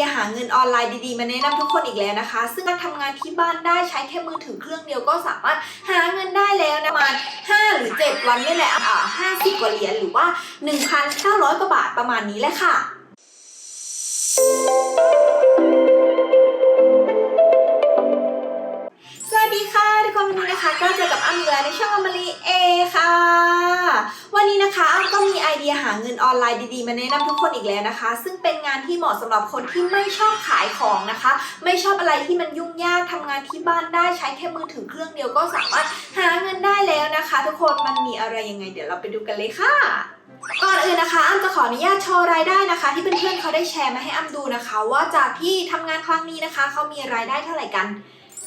ดียหาเงินออนไลน์ดีๆ มาแนะนำทุกคนอีกแล้วนะคะ ซึ่งการทำงานที่บ้านได้ใช้แค่มือถือเครื่องเดียวก็สามารถหาเงินได้แล้วนะประมาณ5หรือ 7 วันนี่แหละอ่า50กว่าเหรียญหรือว่า 1,900กว่าบาทประมาณนี้แหละค่ะ เดียหาเงินออนไลน์ดีๆ มาแนะนำทุกคนอีกแล้วนะคะ ซึ่งเป็นงานที่เหมาะสำหรับคนที่ไม่ชอบขายของนะคะ ไม่ชอบอะไรที่มันยุ่งยากทำงานที่บ้านได้ใช้แค่มือถือเครื่องเดียวก็สามารถหาเงินได้แล้วนะคะ ทุกคนมันมีอะไรยังไง เดี๋ยวเราไปดูกันเลยค่ะก่อนอื่นนะคะอ้ำจะขออนุญาตโชว์รายได้นะคะ ที่เพื่อนๆเขาได้แชร์มาให้อ้ำดูนะคะ ว่าจากที่ทำงานครั้งนี้นะคะเขามีรายได้เท่าไหร่กัน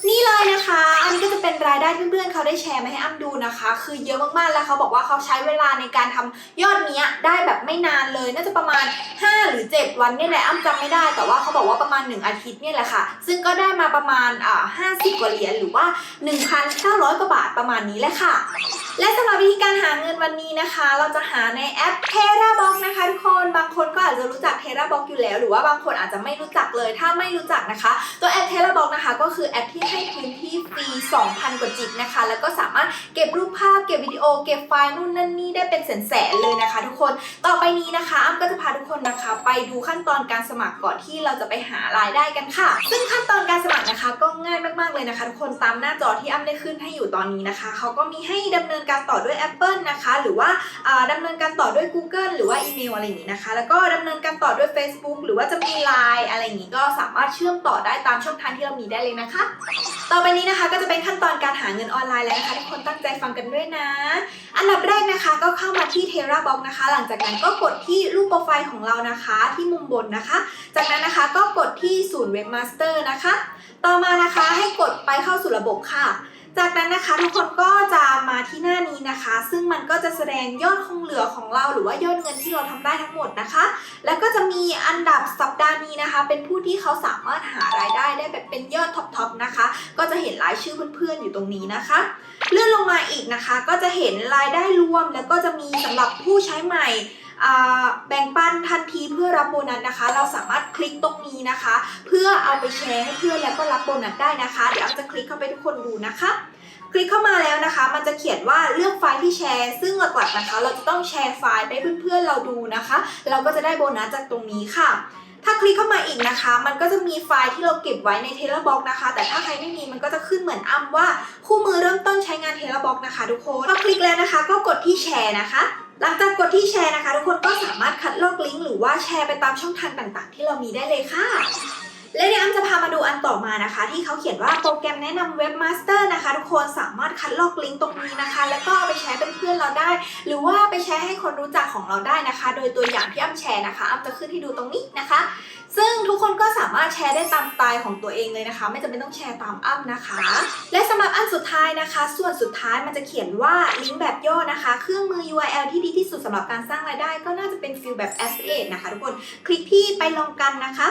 นี่เลยนะคะ อันนี้ก็จะเป็นรายได้เพื่อนๆเขาได้แชร์มาให้อ้ำดูนะคะ คือเยอะมากๆแล้วเขาบอกว่าเขาใช้เวลาในการทำยอดเนี้ยได้แบบไม่นานเลย น่าจะประมาณ 5 หรือ 7 วันนี่แหละอ้ำจำไม่ได้ แต่ว่าเขาบอกว่าประมาณ 1 อาทิตย์เนี่ยแหละค่ะ ซึ่งก็ได้มาประมาณอ่า50 กว่าเหรียญหรือว่า 1,900 กว่าบาทประมาณนี้แหละค่ะ และสำหรับวิธีการหาเงินวันนี้นะคะ เราจะหาในแอป TerraBox นะคะทุกคนบางคน อาจจะรู้จัก TerraBox อยู่แล้ว หรือว่าบางคนอาจจะไม่รู้จักเลย ถ้าไม่รู้จักนะคะ ตัวแอป TerraBox นะคะ ก็คือแอปที่ให้พื้นที่ฟรี 2,000 กว่าจิกนะคะ แล้วก็สามารถเก็บรูปภาพ เก็บวิดีโอ เก็บไฟล์นู่นนั่นนี่ได้เป็นแสนๆเลยนะคะ ทุกคน ต่อไปนี้นะคะอ้ำก็จะพาทุกคนนะคะ ไปดูขั้นตอนการสมัครก่อนที่เราจะไปหารายได้กันค่ะ ซึ่งขั้นตอนการสมัครนะคะ ก็ง่ายมากๆเลยนะคะ ทุกคนตามหน้าจอที่อ้ำได้ขึ้นให้อยู่ตอนนี้นะคะเขาก็มีให้ดำเนินการต่อด้วย Apple นะคะ หรือว่าอ่าดำเนินการต่อด้วย Google หรือว่าอีเมลอะไรอย่างนี้นะคะ แล้วก็ดำเนินการต่อด้วย Facebook หรือว่าจะมี Line อะไรอย่างนี้ก็สามารถเชื่อมต่อได้ตามช่องทางที่เรามีได้เลยนะคะ ต่อไปนี้นะคะก็จะเป็นขั้นตอนการหาเงินออนไลน์แล้วนะคะทุกคนตั้งใจฟังกันด้วยนะ อันดับแรกนะคะก็เข้ามาที่ TerraBox นะคะ หลังจากนั้นก็กดที่รูปโปรไฟล์ของเรานะคะที่มุมบนนะคะ จากนั้นนะคะก็กดที่ศูนย์เว็บมาสเตอร์นะคะ ต่อมานะคะให้กดไปเข้าสู่ระบบค่ะ จากนั้นนะคะทุกคนก็จะมาที่หน้านี้นะคะ ซึ่งมันก็จะแสดงยอดคงเหลือของเรา หรือว่ายอดเงินที่เราทำได้ทั้งหมดนะคะ แล้วก็จะมีอันดับสัปดาห์นี้นะคะ เป็นผู้ที่เขาสามารถหารายได้ได้แบบเป็นยอดท็อปๆนะคะ ก็จะเห็นรายชื่อเพื่อนๆอยู่ตรงนี้นะคะ เลื่อนลงมาอีกนะคะ ก็จะเห็นรายได้รวม แล้วก็จะมีสำหรับผู้ใช้ใหม่ แบ่งปันทันทีเพื่อรับโบนัสนะคะ เราสามารถคลิกตรงนี้นะคะ เพื่อเอาไปแชร์ให้เพื่อนแล้วก็รับโบนัสได้นะคะ เดี๋ยวจะคลิกเข้าไปทุกคนดูนะคะคลิกเข้ามาแล้วนะคะ มันจะเขียนว่าเลือกไฟล์ที่แชร์ ซึ่งหลักๆนะคะ เราจะต้องแชร์ไฟล์ไปเพื่อนๆเราดูนะคะ เราก็จะได้โบนัสจากตรงนี้ค่ะ ถ้าคลิกเข้ามาอีกนะคะ มันก็จะมีไฟล์ที่เราเก็บไว้ใน t e l e r b o x นะคะ แต่ถ้าใครไม่มีมันก็จะขึ้นเหมือนอ้ำว่าคู่มือเริ่มต้นใช้งาน t e l e r b o x นะคะ ทุกคนพอคลิกแล้วนะคะ ก็กดที่แชร์นะคะ หลังจากกดที่แชร์นะคะ ทุกคนก็สามารถคัดลอกลิงก์หรือว่าแชร์ไปตามช่องทางต่างๆ ที่เรามีได้เลยค่ะ และเดี๋ยวอ้ำจะพามาดูอันต่อมานะคะ ที่เขาเขียนว่าโปรแกรมแนะนำเว็บมาสเตอร์นะคะ ทุกคนสามารถคัดลอกลิงก์ตรงนี้นะคะ แล้วก็เอาไปแชร์เป็นเพื่อนเราได้ หรือว่าไปแชร์ให้คนรู้จักของเราได้นะคะ โดยตัวอย่างที่อ้ำแชร์นะคะอ้ำจะขึ้นให้ดูตรงนี้นะคะ ซึ่งทุกคนก็สามารถแชร์ได้ตามสไตล์ของตัวเองเลยนะคะ ไม่จำเป็นต้องแชร์ตามอ้ำนะคะ และสำหรับอันสุดท้ายนะคะ ส่วนสุดท้ายมันจะเขียนว่าลิงก์แบบย่อนะคะ เครื่องมือ URL ที่ดีที่สุดสำหรับการสร้างรายได้ ก็น่าจะเป็นฟิลแบบ affiliate นะคะ ทุกคนคลิกที่ไปลองกันนะคะ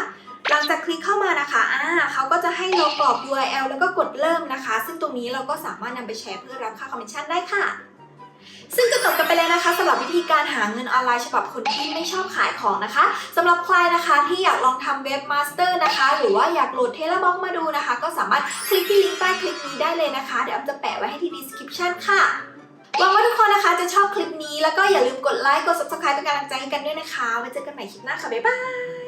หลังจากคลิกเข้ามานะคะอ่าเขาก็จะให้เรากรอก URL แล้วก็กดเริ่มนะคะ ซึ่งตรงนี้เราก็สามารถนำไปแชร์เพื่อรับค่าคอมมิชชั่นได้ค่ะ ซึ่งก็จบกันไปแล้วนะคะสำหรับวิธีการหาเงินออนไลน์ฉบับคนที่ไม่ชอบขายของนะคะสำหรับใครนะคะที่อยากลองทำเว็บมาสเตอร์นะคะ หรือว่าอยากโหลดเทเลบ็อกมาดูนะคะ ก็สามารถคลิกที่ลิงก์ใต้คลิปนี้ได้เลยนะคะ เดี๋ยวอ้ำจะแปะไว้ให้ที่ description ค่ะหวังว่าทุกคนนะคะจะชอบคลิปนี้แล้วก็อย่าลืมกดไลค์กด subscribe เป็นกำลังใจให้กันด้วยนะคะไว้เจอกันใหม่คลิปหน้าค่ะบ๊ายบาย